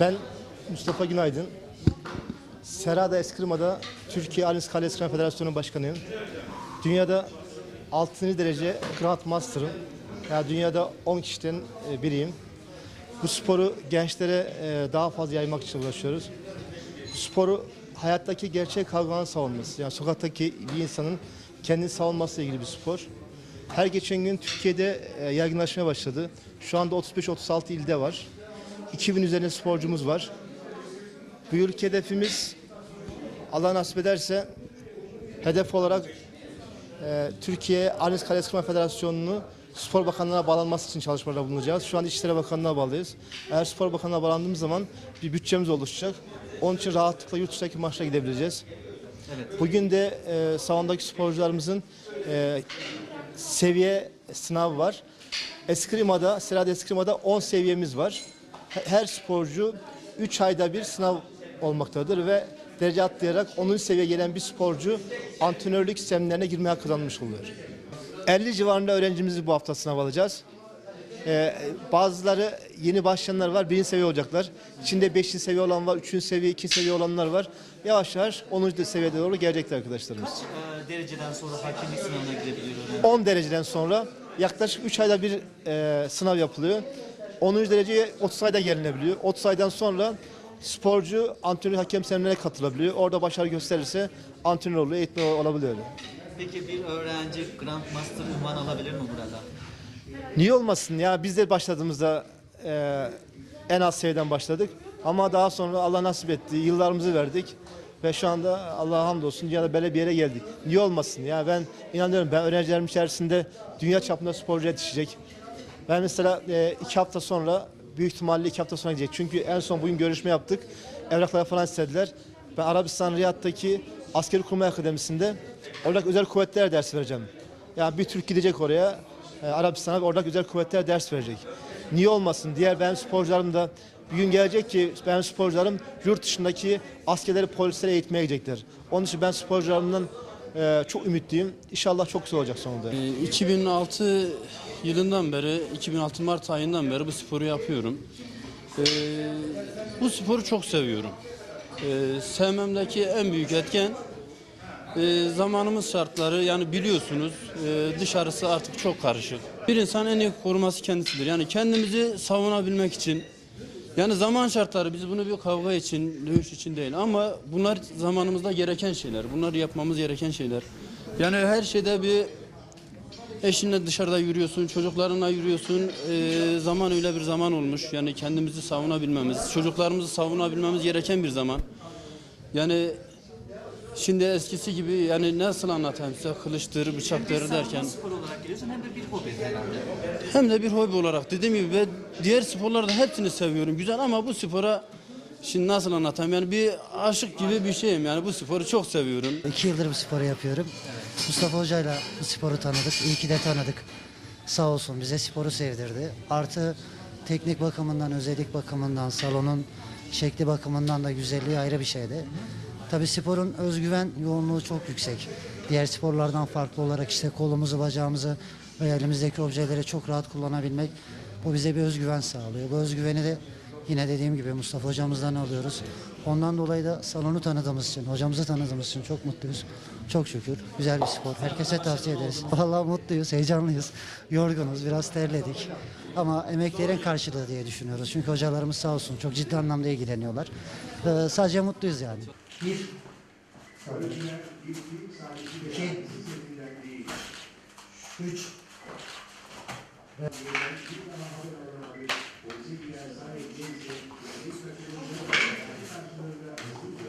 Ben Mustafa Günaydın. Serada Eskrima'da Türkiye Alins Kale Eskrim Federasyonu Başkanıyım. Dünyada 6. derece Grand Master'ım. Yani dünyada 10 kişiden e, biriyim. Bu sporu gençlere e, daha fazla yaymak için uğraşıyoruz. Bu sporu hayattaki gerçek kavganın savunması. Yani sokaktaki bir insanın kendini savunmasıyla ilgili bir spor. Her geçen gün Türkiye'de e, yaygınlaşmaya başladı. Şu anda 35-36 ilde var. 2000 üzerinde sporcumuz var. Bu yılki hedefimiz Allah nasip ederse hedef olarak e, Türkiye Arnis Kale Eskrim Federasyonu'nu Spor Bakanlığı'na bağlanması için çalışmalarda bulunacağız. Şu an İçişleri Bakanlığı'na bağlıyız. Eğer Spor Bakanlığı'na bağlandığımız zaman bir bütçemiz oluşacak. Onun için rahatlıkla yurt dışındaki maçlara gidebileceğiz. Bugün de e, salondaki sporcularımızın e, seviye sınavı var. Eskrima'da, Serhat Eskrima'da 10 seviyemiz var. He- Her sporcu 3 ayda bir sınav olmaktadır ve derece atlayarak 10. seviyeye gelen bir sporcu antrenörlük seminerine girmeye kazanmış oluyor. 50 civarında öğrencimizi bu hafta sınav alacağız. Ee, bazıları yeni başlayanlar var, birinci seviye olacaklar. İçinde beşinci seviye olan var, üçüncü seviye, ikinci seviye olanlar var. Yavaş yavaş 10. seviyede doğru gelecekler arkadaşlarımız. Ee, dereceden sonra hakemlik sınavına girebiliyor öğrenci. 10 dereceden sonra yaklaşık 3 ayda bir e, sınav yapılıyor. 10. dereceye 30 ayda gelinebiliyor. 30 aydan sonra sporcu antrenör hakem seminerine katılabiliyor. Orada başarı gösterirse antrenör oluyor, eğitmen olabiliyor. Peki bir öğrenci Grand Master unvan alabilir mi burada? Niye olmasın ya biz de başladığımızda e, en az seviyeden başladık. Ama daha sonra Allah nasip etti. Yıllarımızı verdik. Ve şu anda Allah'a hamdolsun dünyada böyle bir yere geldik. Niye olmasın ya ben inanıyorum ben öğrencilerim içerisinde dünya çapında sporcu yetişecek. Ben mesela e, iki hafta sonra büyük ihtimalle iki hafta sonra gidecek. Çünkü en son bugün görüşme yaptık. Evrakları falan istediler. Ben Arabistan Riyad'daki Askeri Kurmay Akademisi'nde orada özel kuvvetler dersi vereceğim. Yani bir Türk gidecek oraya e, Arabistan'a orada özel kuvvetler ders verecek. Niye olmasın? Diğer benim sporcularım da bir gün gelecek ki benim sporcularım yurt dışındaki askerleri polislere eğitmeye gidecekler. Onun için ben sporcularımdan e, çok ümitliyim. İnşallah çok güzel olacak sonunda. Ee, 2006 yılından beri, 2006 Mart ayından beri bu sporu yapıyorum. Ee, bu sporu çok seviyorum. Ee, sevmemdeki en büyük etken e, zamanımız şartları yani biliyorsunuz e, dışarısı artık çok karışık. Bir insan en iyi koruması kendisidir. Yani kendimizi savunabilmek için yani zaman şartları biz bunu bir kavga için, dövüş için değil ama bunlar zamanımızda gereken şeyler. Bunları yapmamız gereken şeyler. Yani her şeyde bir eşinle dışarıda yürüyorsun, çocuklarınla yürüyorsun. Ee, zaman öyle bir zaman olmuş. Yani kendimizi savunabilmemiz, çocuklarımızı savunabilmemiz gereken bir zaman. Yani şimdi eskisi gibi yani nasıl anlatayım size kılıçtır, bıçaktır derken Hem spor olarak geliyorsun hem de bir hobi herhalde. hem de bir hobi olarak dediğim gibi ve diğer sporlarda hepsini seviyorum. Güzel ama bu spora şimdi nasıl anlatayım yani bir aşık gibi bir şeyim yani bu sporu çok seviyorum. İki yıldır bu sporu yapıyorum. Mustafa Hoca'yla bu sporu tanıdık. İyi ki de tanıdık. Sağ olsun bize sporu sevdirdi. Artı teknik bakımından, özellik bakımından, salonun şekli bakımından da güzelliği ayrı bir şeydi. Tabii sporun özgüven yoğunluğu çok yüksek. Diğer sporlardan farklı olarak işte kolumuzu, bacağımızı ve elimizdeki objeleri çok rahat kullanabilmek bu bize bir özgüven sağlıyor. Bu özgüveni de Yine dediğim gibi Mustafa hocamızdan alıyoruz. Ondan dolayı da salonu tanıdığımız için, hocamızı tanıdığımız için çok mutluyuz. Çok şükür. Güzel bir spor. Herkese tavsiye ederiz. Vallahi mutluyuz, heyecanlıyız. Yorgunuz, biraz terledik. Ama emeklerin karşılığı diye düşünüyoruz. Çünkü hocalarımız sağ olsun çok ciddi anlamda ilgileniyorlar. Ee, sadece mutluyuz yani. Thank you.